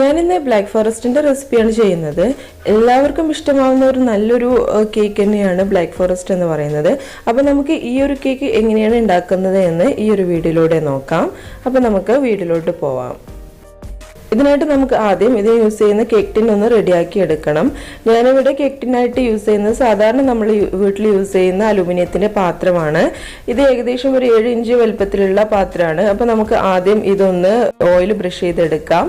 ഞാനിന്ന് ബ്ലാക്ക് ഫോറസ്റ്റിന്റെ റെസിപ്പിയാണ് ചെയ്യുന്നത്. എല്ലാവർക്കും ഇഷ്ടമാവുന്ന ഒരു നല്ലൊരു കേക്ക് തന്നെയാണ് ബ്ലാക്ക് ഫോറസ്റ്റ് എന്ന് പറയുന്നത്. അപ്പോൾ നമുക്ക് ഈ ഒരു കേക്ക് എങ്ങനെയാണ് ഉണ്ടാക്കുന്നത് എന്ന് ഈ ഒരു വീഡിയോയിലൂടെ നോക്കാം. അപ്പോൾ നമുക്ക് വീഡിയോയിലോട്ട് പോവാം. ഇതിനായിട്ട് നമുക്ക് ആദ്യം ഇത് യൂസ് ചെയ്യുന്ന കേക്ക് ടിൻ ഒന്ന് റെഡിയാക്കി എടുക്കണം. ഞാനിവിടെ കേക്ക് ടിന്നായിട്ട് യൂസ് ചെയ്യുന്നത് സാധാരണ നമ്മൾ വീട്ടിൽ യൂസ് ചെയ്യുന്ന അലുമിനിയത്തിന്റെ പാത്രമാണ്. ഇത് ഏകദേശം ഒരു ഏഴ് ഇഞ്ച് വലുപ്പത്തിലുള്ള പാത്രമാണ്. അപ്പോൾ നമുക്ക് ആദ്യം ഇതൊന്ന് ഓയിൽ ബ്രഷ് ചെയ്തെടുക്കാം.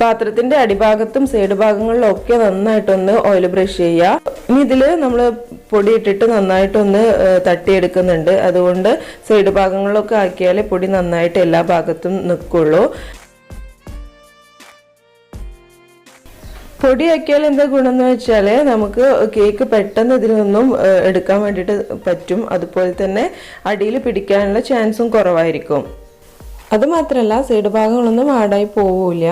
പാത്രത്തിന്റെ അടിഭാഗത്തും സൈഡ് ഭാഗങ്ങളിലും ഒക്കെ നന്നായിട്ടൊന്ന് ഓയിൽ ബ്രഷ് ചെയ്യുക. ഇനി ഇതിൽ നമ്മൾ പൊടി ഇട്ടിട്ട് നന്നായിട്ടൊന്ന് തട്ടിയെടുക്കുന്നുണ്ട്. അതുകൊണ്ട് സൈഡ് ഭാഗങ്ങളിലൊക്കെ ആക്കിയാലേ പൊടി നന്നായിട്ട് എല്ലാ ഭാഗത്തും നിൽക്കുള്ളൂ പൊടിയാക്കിയാൽ എന്താ ഗുണം എന്ന് വെച്ചാൽ നമുക്ക് കേക്ക് പെട്ടെന്ന് ഇതിൽ നിന്നും എടുക്കാൻ വേണ്ടിയിട്ട് പറ്റും. അതുപോലെ തന്നെ അടിയിൽ പിടിക്കാനുള്ള ചാൻസും കുറവായിരിക്കും. അതുമാത്രമല്ല സൈഡ് ഭാഗങ്ങളൊന്നും ആടായി പോവില്ല.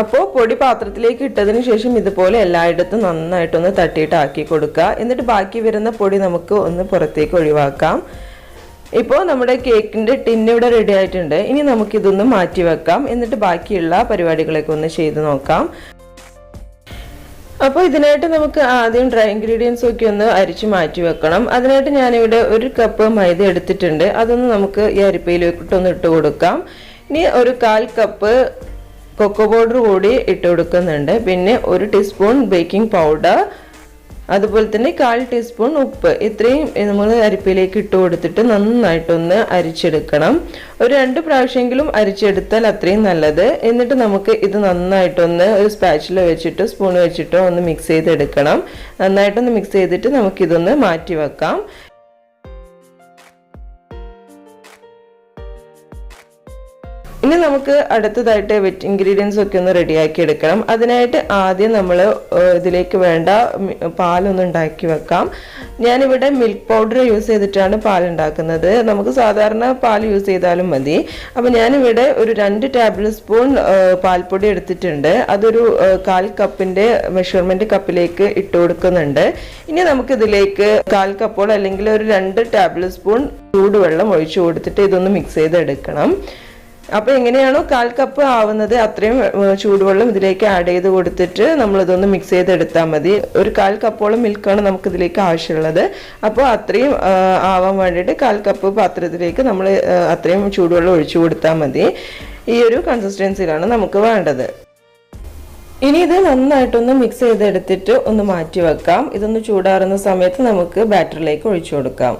അപ്പോൾ പൊടി പാത്രത്തിലേക്ക് ഇട്ടതിന് ശേഷം ഇതുപോലെ എല്ലായിടത്തും നന്നായിട്ടൊന്ന് തട്ടിയിട്ട് ആക്കി കൊടുക്കുക. എന്നിട്ട് ബാക്കി വരുന്ന പൊടി നമുക്ക് ഒന്ന് പുറത്തേക്ക് ഒഴിവാക്കാം. ഇപ്പോൾ നമ്മുടെ കേക്കിന്റെ ടിന്നിവിടെ റെഡി ആയിട്ടുണ്ട്. ഇനി നമുക്കിതൊന്ന് മാറ്റി വെക്കാം. എന്നിട്ട് ബാക്കിയുള്ള പരിപാടികളൊക്കെ ഒന്ന് ചെയ്ത് നോക്കാം. അപ്പോൾ ഇതിനായിട്ട് നമുക്ക് ആദ്യം ഡ്രൈ ഇൻഗ്രീഡിയൻസ് ഒക്കെ ഒന്ന് അരിച്ച് മാറ്റി വെക്കണം. അതിനായിട്ട് ഞാനിവിടെ ഒരു കപ്പ് മൈദ എടുത്തിട്ടുണ്ട്. അതൊന്ന് നമുക്ക് ഈ അരിപ്പയിലേക്കിട്ടൊന്ന് ഇട്ട് കൊടുക്കാം. ഇനി ഒരു കാൽ കപ്പ് കൊക്കോ പൗഡർ കൂടി ഇട്ട് കൊടുക്കുന്നുണ്ട്. പിന്നെ ഒരു ടീസ്പൂൺ ബേക്കിംഗ് പൗഡർ അതുപോലെ തന്നെ കാൽ ടീസ്പൂൺ ഉപ്പ്. ഇത്രയും നമ്മൾ അരിപ്പിലേക്ക് ഇട്ട് കൊടുത്തിട്ട് നന്നായിട്ടൊന്ന് അരിച്ചെടുക്കണം. ഒരു രണ്ട് പ്രാവശ്യമെങ്കിലും അരിച്ചെടുത്താൽ അത്രയും നല്ലത്. എന്നിട്ട് നമുക്ക് ഇത് നന്നായിട്ടൊന്ന് ഒരു സ്പാച്ചിൽ വെച്ചിട്ട് സ്പൂൺ വെച്ചിട്ടോ ഒന്ന് മിക്സ് ചെയ്തെടുക്കണം. നന്നായിട്ടൊന്ന് മിക്സ് ചെയ്തിട്ട് നമുക്കിതൊന്ന് മാറ്റി വെക്കാം ഇനി നമുക്ക് അടുത്തതായിട്ട് വെറ്റ് ഇൻഗ്രീഡിയൻസ് ഒക്കെ ഒന്ന് റെഡിയാക്കി എടുക്കണം. അതിനായിട്ട് ആദ്യം നമ്മൾ ഇതിലേക്ക് വേണ്ട പാലൊന്നും ഉണ്ടാക്കി വെക്കാം. ഞാനിവിടെ മിൽക്ക് പൗഡർ യൂസ് ചെയ്തിട്ടാണ് പാൽ ഉണ്ടാക്കുന്നത് നമുക്ക് സാധാരണ പാൽ യൂസ് ചെയ്താലും മതി. അപ്പോൾ ഞാനിവിടെ ഒരു രണ്ട് ടേബിൾ സ്പൂൺ പാൽപ്പൊടി എടുത്തിട്ടുണ്ട്. അതൊരു കാൽ കപ്പിന്റെ മെഷർമെന്റ് കപ്പിലേക്ക് ഇട്ട് കൊടുക്കുന്നുണ്ട്. ഇനി നമുക്കിതിലേക്ക് കാൽ കപ്പോൾ അല്ലെങ്കിൽ ഒരു രണ്ട് ടേബിൾ സ്പൂൺ ചൂടുവെള്ളം ഒഴിച്ചു കൊടുത്തിട്ട് ഇതൊന്ന് മിക്സ് ചെയ്തെടുക്കണം. അപ്പൊ എങ്ങനെയാണോ കാൽ കപ്പ് ആവുന്നത് അത്രയും ചൂടുവെള്ളം ഇതിലേക്ക് ആഡ് ചെയ്ത് കൊടുത്തിട്ട് നമ്മൾ ഇതൊന്ന് മിക്സ് ചെയ്തെടുത്താൽ മതി. ഒരു കാൽ കപ്പോളം മിൽക്കാണ് നമുക്ക് ഇതിലേക്ക് ആവശ്യമുള്ളത്. അപ്പോൾ അത്രയും ആവാൻ വേണ്ടിയിട്ട് കാൽ കപ്പ് പാത്രത്തിലേക്ക് നമ്മൾ അത്രയും ചൂടുവെള്ളം ഒഴിച്ചു കൊടുത്താൽ മതി. ഈ ഒരു കൺസിസ്റ്റൻസിയിലാണ് നമുക്ക് വേണ്ടത്. ഇനി ഇത് നന്നായിട്ടൊന്ന് മിക്സ് ചെയ്തെടുത്തിട്ട് ഒന്ന് മാറ്റി വെക്കാം ഇതൊന്ന് ചൂടാറുന്ന സമയത്ത് നമുക്ക് ബാറ്ററിലേക്ക് ഒഴിച്ചു കൊടുക്കാം.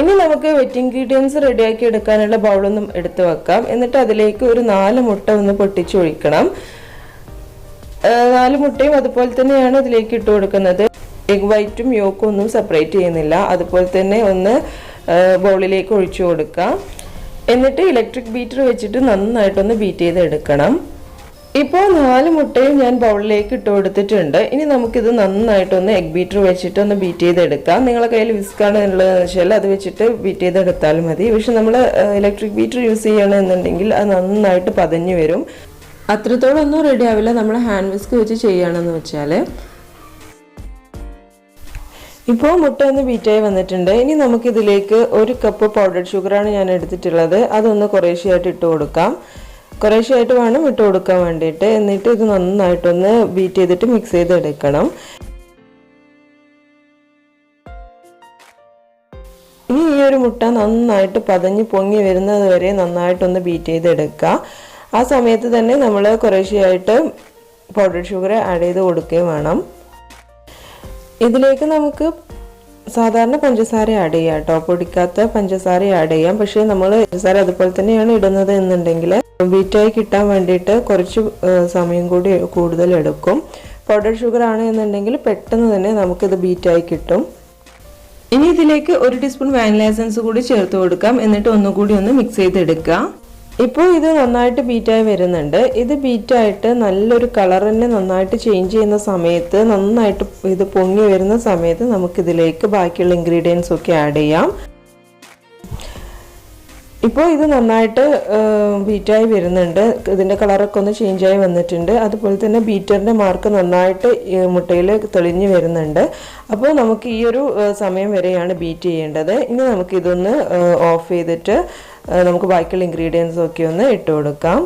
ഇനി നമുക്ക് വെറ്റ് ഇൻഗ്രീഡിയൻസ് റെഡിയാക്കി എടുക്കാനുള്ള ബൗളൊന്നും എടുത്തു വെക്കാം. എന്നിട്ട് അതിലേക്ക് ഒരു നാല് മുട്ട ഒന്ന് പൊട്ടിച്ചൊഴിക്കണം നാല് മുട്ടയും അതുപോലെ തന്നെയാണ് ഇതിലേക്ക് ഇട്ട് കൊടുക്കുന്നത്. എഗ് വൈറ്റും യോക്കും ഒന്നും സെപ്പറേറ്റ് ചെയ്യുന്നില്ല. അതുപോലെ തന്നെ ഒന്ന് ബൗളിലേക്ക് ഒഴിച്ചു കൊടുക്കാം. എന്നിട്ട് ഇലക്ട്രിക് ബീറ്റർ വെച്ചിട്ട് നന്നായിട്ടൊന്ന് ബീറ്റ് ചെയ്ത് എടുക്കണം ഇപ്പോൾ നാല് മുട്ടയും ഞാൻ ബൗളിലേക്ക് ഇട്ട് കൊടുത്തിട്ടുണ്ട്. ഇനി നമുക്കിത് നന്നായിട്ടൊന്ന് എഗ് ബീറ്റർ വെച്ചിട്ട് ഒന്ന് ബീറ്റ് ചെയ്തെടുക്കാം. നിങ്ങളുടെ കയ്യിൽ വിസ്കാണ് ഉള്ളതെന്ന് വെച്ചാൽ അത് വെച്ചിട്ട് ബീറ്റ് ചെയ്തെടുത്താലും മതി. പക്ഷെ നമ്മൾ ഇലക്ട്രിക് ബീറ്റർ യൂസ് ചെയ്യണമെന്നുണ്ടെങ്കിൽ അത് നന്നായിട്ട് പതഞ്ഞു വരും. അത്രത്തോളം ഒന്നും റെഡി ആവില്ല. നമ്മൾ ഹാൻഡ് വിസ്ക് വെച്ച് ചെയ്യുകയാണെന്ന് വെച്ചാൽ ഇപ്പോൾ മുട്ട ഒന്ന് ബീറ്റായി വന്നിട്ടുണ്ട്. ഇനി നമുക്കിതിലേക്ക് ഒരു കപ്പ് പൗഡർഡ് ഷുഗറാണ് ഞാൻ എടുത്തിട്ടുള്ളത്. അതൊന്ന് കുറേശ്ശെയായിട്ട് ഇട്ട് കൊടുക്കാം. കുറേശ്ശെയായിട്ട് വേണം ഇട്ട് കൊടുക്കാൻ വേണ്ടിയിട്ട്. എന്നിട്ട് ഇത് നന്നായിട്ടൊന്ന് ബീറ്റ് ചെയ്തിട്ട് മിക്സ് ചെയ്തെടുക്കണം. ഇനി ഈ ഒരു മുട്ട നന്നായിട്ട് പതഞ്ഞ് പൊങ്ങി വരുന്നത് വരെ നന്നായിട്ടൊന്ന് ബീറ്റ് ചെയ്തെടുക്കുക. ആ സമയത്ത് തന്നെ നമ്മൾ കുറേശ്ശെയായിട്ട് പൗഡർ ഷുഗർ ആഡ് ചെയ്ത് കൊടുക്കുകയും വേണം. ഇതിലേക്ക് നമുക്ക് സാധാരണ പഞ്ചസാര ആഡ് ചെയ്യാം കേട്ടോ. പൊടിക്കാത്ത പഞ്ചസാര ആഡ് ചെയ്യാം. പക്ഷേ നമ്മൾ പഞ്ചസാര അതുപോലെ തന്നെയാണ് ഇടുന്നത് എന്നുണ്ടെങ്കിൽ ബീറ്റായി കിട്ടാൻ വേണ്ടിയിട്ട് കുറച്ച് സമയം കൂടി കൂടുതൽ എടുക്കും. പൗഡർ ഷുഗർ ആണ് എന്നുണ്ടെങ്കിൽ പെട്ടെന്ന് തന്നെ നമുക്കിത് ബീറ്റായി കിട്ടും. ഇനി ഇതിലേക്ക് ഒരു ടീസ്പൂൺ വാനില എസൻസ് കൂടി ചേർത്ത് കൊടുക്കാം. എന്നിട്ട് ഒന്നുകൂടി ഒന്ന് മിക്സ് ചെയ്തെടുക്കുക. ഇപ്പോൾ ഇത് നന്നായിട്ട് ബീറ്റായി വരുന്നുണ്ട്. ഇത് ബീറ്റായിട്ട് നല്ലൊരു കളർ തന്നെ നന്നായിട്ട് ചേഞ്ച് ചെയ്യുന്ന സമയത്ത് നന്നായിട്ട് ഇത് പൊങ്ങി വരുന്ന സമയത്ത് നമുക്കിതിലേക്ക് ബാക്കിയുള്ള ഇൻഗ്രീഡിയൻസ് ഒക്കെ ആഡ് ചെയ്യാം. ഇപ്പോൾ ഇത് നന്നായിട്ട് ബീറ്റായി വരുന്നുണ്ട്. ഇതിന്റെ കളറൊക്കെ ഒന്ന് ചേഞ്ചായി വന്നിട്ടുണ്ട്. അതുപോലെ തന്നെ ബീറ്ററിന്റെ മാർക്ക് നന്നായിട്ട് മുട്ടയിൽ തെളിഞ്ഞ് വരുന്നുണ്ട്. അപ്പോൾ നമുക്ക് ഈ ഒരു സമയം വരെയാണ് ബീറ്റ് ചെയ്യേണ്ടത്. ഇനി നമുക്കിതൊന്ന് ഓഫ് ചെയ്തിട്ട് നമുക്ക് ബാക്കിയുള്ള ഇൻഗ്രീഡിയൻസ് ഒക്കെ ഒന്ന് ഇട്ട് കൊടുക്കാം.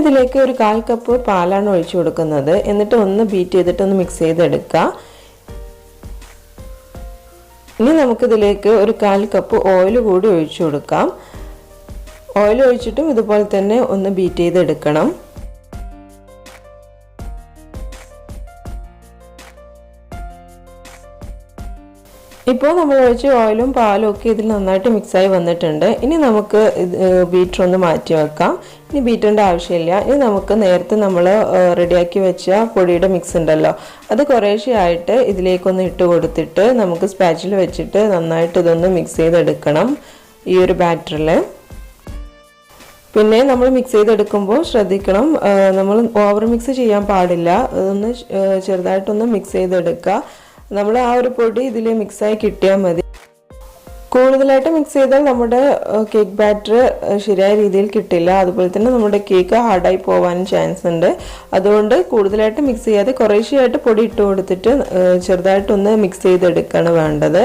ഇതിലേക്ക് ഒരു കാൽ കപ്പ് പാലാണ് ഒഴിച്ചു കൊടുക്കുന്നത്. എന്നിട്ട് ഒന്ന് ബീറ്റ് ചെയ്തിട്ട് ഒന്ന് മിക്സ് ചെയ്തെടുക്കുക ഇനി നമുക്കിതിലേക്ക് ഒരു കാൽ കപ്പ് ഓയിൽ കൂടി ഒഴിച്ചു കൊടുക്കാം. ഓയിൽ ഒഴിച്ചിട്ടും ഇതുപോലെ തന്നെ ഒന്ന് ബീറ്റ് ചെയ്തെടുക്കണം. ഇപ്പോൾ നമ്മൾ ഒഴിച്ച് ഓയിലും പാലും ഒക്കെ ഇതിൽ നന്നായിട്ട് മിക്സായി വന്നിട്ടുണ്ട്. ഇനി നമുക്ക് ബീറ്റർ ഒന്ന് മാറ്റി വെക്കാം. ഇനി ബീറ്ററിന്റെ ആവശ്യമില്ല. ഇനി നമുക്ക് നേരത്തെ നമ്മൾ റെഡിയാക്കി വെച്ച പൊടിയുടെ മിക്സ് ഉണ്ടല്ലോ. അത് കുറേശ്ശെയായിട്ട് ഇതിലേക്കൊന്ന് ഇട്ട് കൊടുത്തിട്ട് നമുക്ക് സ്പാച്ചിൽ വെച്ചിട്ട് നന്നായിട്ട് ഇതൊന്ന് മിക്സ് ചെയ്തെടുക്കണം ഈ ഒരു ബാറ്ററിൽ പിന്നെ നമ്മൾ മിക്സ് ചെയ്തെടുക്കുമ്പോൾ ശ്രദ്ധിക്കണം നമ്മൾ ഓവർ മിക്സ് ചെയ്യാൻ പാടില്ല. അതൊന്ന് ചെറുതായിട്ടൊന്ന് മിക്സ് ചെയ്തെടുക്കുക. നമ്മൾ ആ ഒരു പൊടി ഇതിൽ മിക്സായി കിട്ടിയാൽ മതി. കൂടുതലായിട്ട് മിക്സ് ചെയ്താൽ നമ്മുടെ കേക്ക് ബാറ്റർ ശരിയായ രീതിയിൽ കിട്ടില്ല. അതുപോലെ തന്നെ നമ്മുടെ കേക്ക് ഹാർഡായി പോകാനും ചാൻസ് ഉണ്ട്. അതുകൊണ്ട് കൂടുതലായിട്ട് മിക്സ് ചെയ്യാതെ കുറേശ്ശെയായിട്ട് പൊടി ഇട്ട് കൊടുത്തിട്ട് ചെറുതായിട്ടൊന്ന് മിക്സ് ചെയ്തെടുക്കുകയാണ് വേണ്ടത്.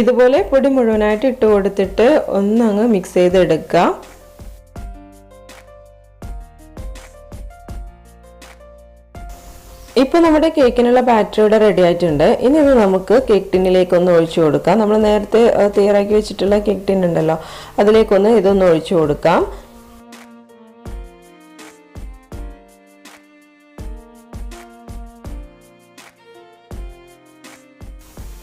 ഇതുപോലെ പൊടി മുഴുവനായിട്ട് ഇട്ട് കൊടുത്തിട്ട് ഒന്നങ്ങ് മിക്സ് ചെയ്തെടുക്കുക ഇപ്പോൾ നമ്മുടെ കേക്കിനുള്ള ബാറ്ററി ഇവിടെ റെഡി ആയിട്ടുണ്ട്. ഇനി ഇത് നമുക്ക് കേക്ക് ടിന്നിലേക്ക് ഒന്ന് ഒഴിച്ചു കൊടുക്കാം. നമ്മൾ നേരത്തെ തയ്യാറാക്കി വെച്ചിട്ടുള്ള കേക്ക് ടിൻ ഉണ്ടല്ലോ അതിലേക്കൊന്ന് ഇതൊന്ന് ഒഴിച്ചു കൊടുക്കാം.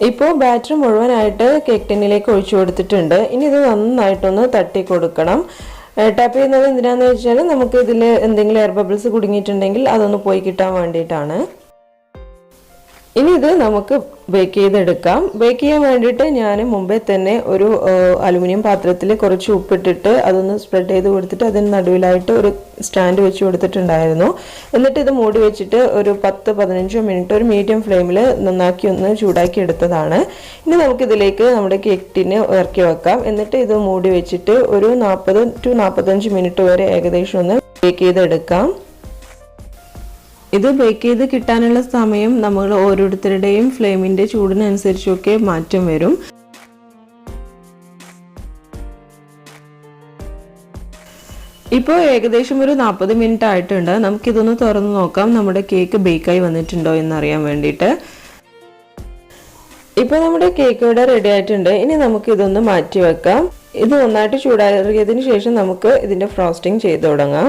ഇപ്പോൾ ബാറ്ററി മുഴുവനായിട്ട് കേക്ക് ടിന്നിലേക്ക് ഒഴിച്ചു കൊടുത്തിട്ടുണ്ട്. ഇനി ഇത് നന്നായിട്ടൊന്ന് തട്ടി കൊടുക്കണം. ടാപ്പ് ചെയ്യുന്നത് എന്തിനാന്ന് വെച്ചാൽ നമുക്ക് ഇതിൽ എന്തെങ്കിലും എയർ ബബിൾസ് കുടുങ്ങിയിട്ടുണ്ടെങ്കിൽ അതൊന്ന് പോയി കിട്ടാൻ വേണ്ടിയിട്ടാണ്. ഇനി ഇത് നമുക്ക് ബേക്ക് ചെയ്തെടുക്കാം. ബേക്ക് ചെയ്യാൻ വേണ്ടിയിട്ട് ഞാൻ മുമ്പേ തന്നെ ഒരു അലുമിനിയം പാത്രത്തിൽ കുറച്ച് ഉപ്പിട്ടിട്ട് അതൊന്ന് സ്പ്രെഡ് ചെയ്ത് കൊടുത്തിട്ട് അതിന് നടുവിലായിട്ട് ഒരു സ്റ്റാൻഡ് വെച്ച് കൊടുത്തിട്ടുണ്ടായിരുന്നു. എന്നിട്ട് ഇത് മൂടി വെച്ചിട്ട് ഒരു പത്ത് പതിനഞ്ചോ മിനിറ്റ് ഒരു മീഡിയം ഫ്ലെയിമിൽ നന്നാക്കി ഒന്ന് ചൂടാക്കി എടുത്തതാണ്. ഇനി നമുക്കിതിലേക്ക് നമ്മുടെ കേക്ക് ടിന് ഇറക്കി വെക്കാം. എന്നിട്ട് ഇത് മൂടി വെച്ചിട്ട് ഒരു നാൽപ്പത് ടു നാൽപ്പത്തഞ്ച് മിനിറ്റ് വരെ ഏകദേശം ഒന്ന് ബേക്ക് ചെയ്തെടുക്കാം. ഇത് ബേക്ക് ചെയ്ത് കിട്ടാനുള്ള സമയം നമ്മൾ ഓരോരുത്തരുടെയും ഫ്ലെയിമിന്റെ ചൂടിനനുസരിച്ചൊക്കെ മാറ്റം വരും. ഇപ്പോൾ ഏകദേശം ഒരു നാൽപ്പത് മിനിറ്റ് ആയിട്ടുണ്ട്. നമുക്കിതൊന്ന് തുറന്ന് നോക്കാം. നമ്മുടെ കേക്ക് ബേക്കായി വന്നിട്ടുണ്ടോ എന്നറിയാൻ വേണ്ടിയിട്ട്. ഇപ്പോൾ നമ്മുടെ കേക്ക് ഇവിടെ റെഡി ആയിട്ടുണ്ട്. ഇനി നമുക്ക് ഇതൊന്ന് മാറ്റി വെക്കാം. ഇത് നന്നായിട്ട് ചൂടാറിയതിന് ശേഷം നമുക്ക് ഇതിന്റെ ഫ്രോസ്റ്റിംഗ് ചെയ്ത് തുടങ്ങാം.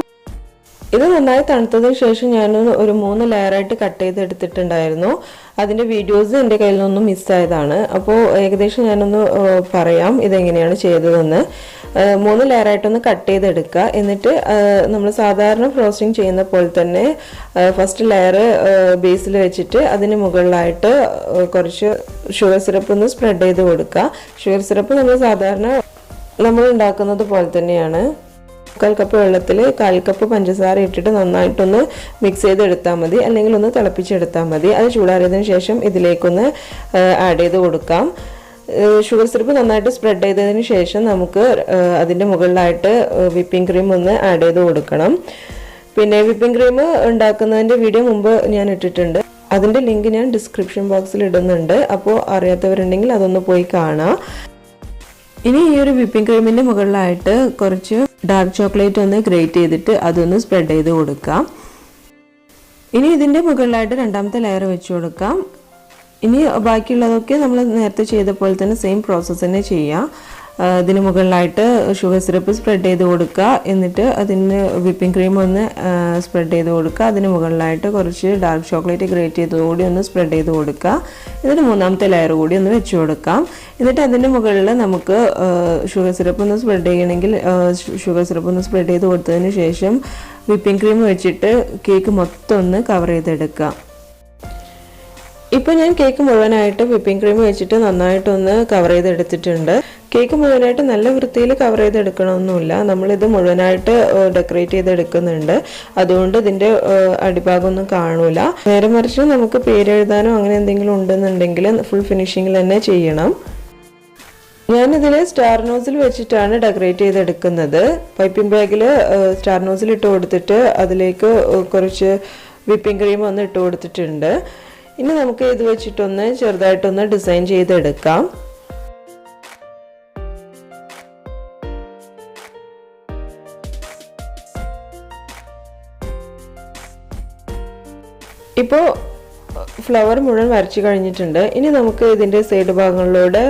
ഇത് നന്നായി തണുത്തതിന് ശേഷം ഞാൻ ഒരു മൂന്ന് ലെയറായിട്ട് കട്ട് ചെയ്ത് എടുത്തിട്ടുണ്ടായിരുന്നു അതിന്റെ വീഡിയോസ് എന്റെ കയ്യിൽ നിന്നൊന്നും മിസ്സായതാണ് അപ്പോൾ ഏകദേശം ഞാനൊന്ന് പറയാം ഇതെങ്ങനെയാണ് ചെയ്തതെന്ന്. മൂന്ന് ലെയറായിട്ടൊന്ന് കട്ട് ചെയ്തെടുക്കുക. എന്നിട്ട് നമ്മൾ സാധാരണ ഫ്രോസ്റ്റിംഗ് ചെയ്യുന്ന പോലെ തന്നെ ഫസ്റ്റ് ലെയർ ബേസിൽ വെച്ചിട്ട് അതിന് മുകളിലായിട്ട് കുറച്ച് ഷുഗർ സിറപ്പ് ഒന്ന് സ്പ്രെഡ് ചെയ്ത് കൊടുക്കുക. ഷുഗർ സിറപ്പ് നമ്മൾ സാധാരണ നമ്മൾ ഉണ്ടാക്കുന്നത് പോലെ തന്നെയാണ്. മുക്കാൽ കപ്പ് വെള്ളത്തിൽ കാൽ കപ്പ് പഞ്ചസാര ഇട്ടിട്ട് നന്നായിട്ടൊന്ന് മിക്സ് ചെയ്തെടുത്താൽ മതി. അല്ലെങ്കിൽ ഒന്ന് തിളപ്പിച്ചെടുത്താൽ മതി. അത് ചൂടാറിയതിന് ശേഷം ഇതിലേക്കൊന്ന് ആഡ് ചെയ്ത് കൊടുക്കാം. ഷുഗർ സിറപ്പ് നന്നായിട്ട് സ്പ്രെഡ് ചെയ്തതിന് ശേഷം നമുക്ക് അതിന്റെ മുകളിലായിട്ട് വിപ്പിംഗ് ക്രീം ഒന്ന് ആഡ് ചെയ്ത് കൊടുക്കണം. പിന്നെ വിപ്പിംഗ് ക്രീം ഉണ്ടാക്കുന്നതിന്റെ വീഡിയോ മുമ്പ് ഞാൻ ഇട്ടിട്ടുണ്ട്. അതിന്റെ ലിങ്ക് ഞാൻ ഡിസ്ക്രിപ്ഷൻ ബോക്സിൽ ഇടുന്നുണ്ട്. അപ്പോൾ അറിയാത്തവരുണ്ടെങ്കിൽ അതൊന്ന് പോയി കാണാം. ഇനി ഈ ഒരു വിപ്പിംഗ് ക്രീമിന്റെ മുകളിലായിട്ട് കുറച്ച് ഡാർക്ക് ചോക്ലേറ്റ് ഒന്ന് ഗ്രേറ്റ് ചെയ്തിട്ട് അതൊന്ന് സ്പ്രെഡ് ചെയ്ത് കൊടുക്കാം. ഇനി ഇതിന്റെ മുകളിലായിട്ട് രണ്ടാമത്തെ ലെയർ വെച്ച് കൊടുക്കാം. ഇനി ബാക്കിയുള്ളതൊക്കെ നമ്മൾ നേരത്തെ ചെയ്ത പോലെ തന്നെ സെയിം പ്രോസസ്സ് തന്നെ ചെയ്യാം. ഇതിന് മുകളിലായിട്ട് ഷുഗർ സിറപ്പ് സ്പ്രെഡ് ചെയ്ത് കൊടുക്കുക. എന്നിട്ട് അതിന് വിപ്പിംഗ് ക്രീം ഒന്ന് സ്പ്രെഡ് ചെയ്ത് കൊടുക്കുക. അതിന് മുകളിലായിട്ട് കുറച്ച് ഡാർക്ക് ചോക്ലേറ്റ് ഗ്രേറ്റ് ചെയ്ത് കൂടി ഒന്ന് സ്പ്രെഡ് ചെയ്ത് കൊടുക്കുക. എന്നിട്ട് മൂന്നാമത്തെ ലെയർ കൂടി ഒന്ന് വെച്ച് കൊടുക്കാം. എന്നിട്ട് അതിന്റെ മുകളിൽ നമുക്ക് ഷുഗർ സിറപ്പ് ഒന്ന് സ്പ്രെഡ് ചെയ്യണമെങ്കിൽ ഷുഗർ സിറപ്പ് ഒന്ന് സ്പ്രെഡ് ചെയ്ത് കൊടുത്തതിന് ശേഷം വിപ്പിംഗ് ക്രീം വെച്ചിട്ട് കേക്ക് മൊത്തം ഒന്ന് കവർ ചെയ്തെടുക്കാം ഇപ്പോൾ ഞാൻ കേക്ക് മുഴുവനായിട്ട് വിപ്പിംഗ് ക്രീം വെച്ചിട്ട് നന്നായിട്ടൊന്ന് കവർ ചെയ്തെടുത്തിട്ടുണ്ട്. കേക്ക് മുഴുവനായിട്ട് നല്ല വൃത്തിയിൽ കവർ ചെയ്തെടുക്കണമെന്നില്ല നമ്മളിത് മുഴുവനായിട്ട് ഡെക്കറേറ്റ് ചെയ്തെടുക്കുന്നുണ്ട്. അതുകൊണ്ട് ഇതിന്റെ അടിഭാഗമൊന്നും കാണൂല. നേരെ മറിച്ച് നമുക്ക് പേരെഴുതാനോ അങ്ങനെ എന്തെങ്കിലും ഉണ്ടെന്നുണ്ടെങ്കിൽ ഫുൾ ഫിനിഷിങ്ങിൽ തന്നെ ചെയ്യണം. ഞാനിതിൽ സ്റ്റാർ നോസിൽ വെച്ചിട്ടാണ് ഡെക്കറേറ്റ് ചെയ്തെടുക്കുന്നത്. പൈപ്പിംഗ് ബാഗിൽ സ്റ്റാർ നോസിൽ ഇട്ട് കൊടുത്തിട്ട് അതിലേക്ക് കുറച്ച് വിപ്പിംഗ് ക്രീം ഒന്ന് ഇട്ട് കൊടുത്തിട്ടുണ്ട്. ഇനി നമുക്ക് ഇത് വെച്ചിട്ടൊന്ന് ചെറുതായിട്ടൊന്ന് ഡിസൈൻ ചെയ്തെടുക്കാം. ഇപ്പോൾ ഫ്ലവർ മുഴുവൻ വരച്ചു കഴിഞ്ഞിട്ടുണ്ട്. ഇനി നമുക്ക് ഇതിന്റെ സൈഡ് ഭാഗങ്ങളിലൂടെ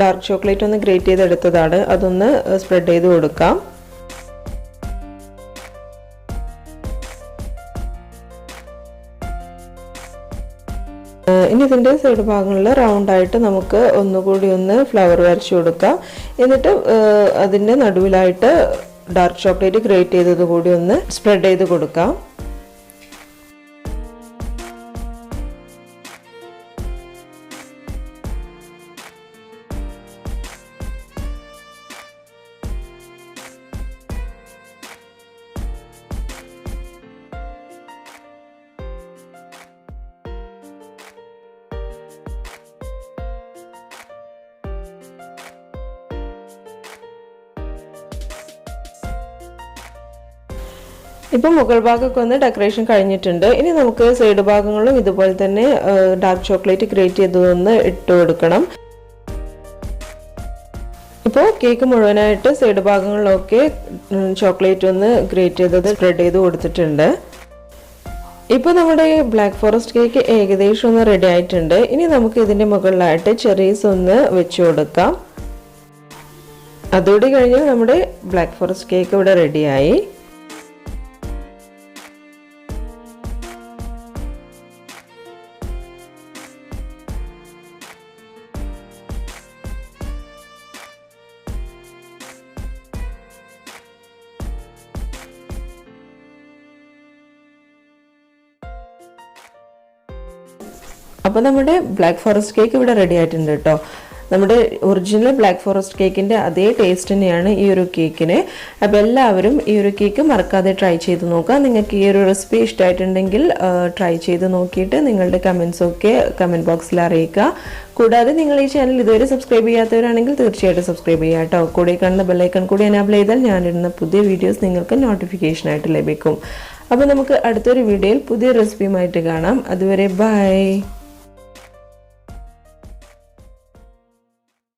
ഡാർക്ക് ചോക്ലേറ്റ് ഒന്ന് ഗ്രേറ്റ് ചെയ്തെടുത്തതാണ്. അതൊന്ന് സ്പ്രെഡ് ചെയ്ത് കൊടുക്കാം. ഇനി ഇതിന്റെ സൈഡ് ഭാഗങ്ങളിൽ റൗണ്ടായിട്ട് നമുക്ക് ഒന്നുകൂടി ഒന്ന് ഫ്ലവർ വരച്ചു കൊടുക്കാം. എന്നിട്ട് അതിന്റെ നടുവിലായിട്ട് ഡാർക്ക് ചോക്ലേറ്റ് ഗ്രേറ്റ് ചെയ്തത് കൂടി ഒന്ന് സ്പ്രെഡ് ചെയ്ത് കൊടുക്കാം. ഇപ്പം മുകൾ ഭാഗമൊക്കെ ഒന്ന് ഡെക്കറേഷൻ കഴിഞ്ഞിട്ടുണ്ട്. ഇനി നമുക്ക് സൈഡ് ഭാഗങ്ങളും ഇതുപോലെ തന്നെ ഡാർക്ക് ചോക്ലേറ്റ് ക്രിയേറ്റ് ചെയ്തതൊന്ന് ഇട്ട് കൊടുക്കണം. ഇപ്പോൾ കേക്ക് മുഴുവനായിട്ട് സൈഡ് ഭാഗങ്ങളിലൊക്കെ ചോക്ലേറ്റ് ഒന്ന് ഗ്രേറ്റ് ചെയ്തത് സ്പ്രെഡ് ചെയ്ത് കൊടുത്തിട്ടുണ്ട്. ഇപ്പോൾ നമ്മുടെ ബ്ലാക്ക് ഫോറസ്റ്റ് കേക്ക് ഏകദേശം ഒന്ന് റെഡി ആയിട്ടുണ്ട്. ഇനി നമുക്ക് ഇതിന്റെ മുകളിലായിട്ട് ചെറീസ് ഒന്ന് വെച്ച് കൊടുക്കാം. അതോടെ കഴിഞ്ഞാൽ നമ്മുടെ ബ്ലാക്ക് ഫോറസ്റ്റ് കേക്ക് ഇവിടെ റെഡിയായി അപ്പോൾ നമ്മുടെ ബ്ലാക്ക് ഫോറസ്റ്റ് കേക്ക് ഇവിടെ റെഡി ആയിട്ടുണ്ട് കേട്ടോ. നമ്മുടെ ഒറിജിനൽ ബ്ലാക്ക് ഫോറസ്റ്റ് കേക്കിന്റെ അതേ ടേസ്റ്റ് തന്നെയാണ് ഈ ഒരു കേക്കിന് അപ്പോൾ എല്ലാവരും ഈ ഒരു കേക്ക് മറക്കാതെ ട്രൈ ചെയ്ത് നോക്കുക. നിങ്ങൾക്ക് ഈ ഒരു റെസിപ്പി ഇഷ്ടമായിട്ടുണ്ടെങ്കിൽ ട്രൈ ചെയ്ത് നോക്കിയിട്ട് നിങ്ങളുടെ കമൻസൊക്കെ കമന്റ് ബോക്സിൽ അറിയിക്കുക. കൂടാതെ നിങ്ങൾ ഈ ചാനൽ ഇതുവരെ സബ്സ്ക്രൈബ് ചെയ്യാത്തവരാണെങ്കിൽ തീർച്ചയായിട്ടും സബ്സ്ക്രൈബ് ചെയ്യുക കേട്ടോ. കൂടെ കാണുന്ന ബെല്ലൈക്കൺ കൂടി എനാബിൾ ചെയ്താൽ ഞാനിടുന്ന പുതിയ വീഡിയോസ് നിങ്ങൾക്ക് നോട്ടിഫിക്കേഷനായിട്ട് ലഭിക്കും. അപ്പോൾ നമുക്ക് അടുത്തൊരു വീഡിയോയിൽ പുതിയ റെസിപ്പിയുമായിട്ട് കാണാം. അതുവരെ ബൈ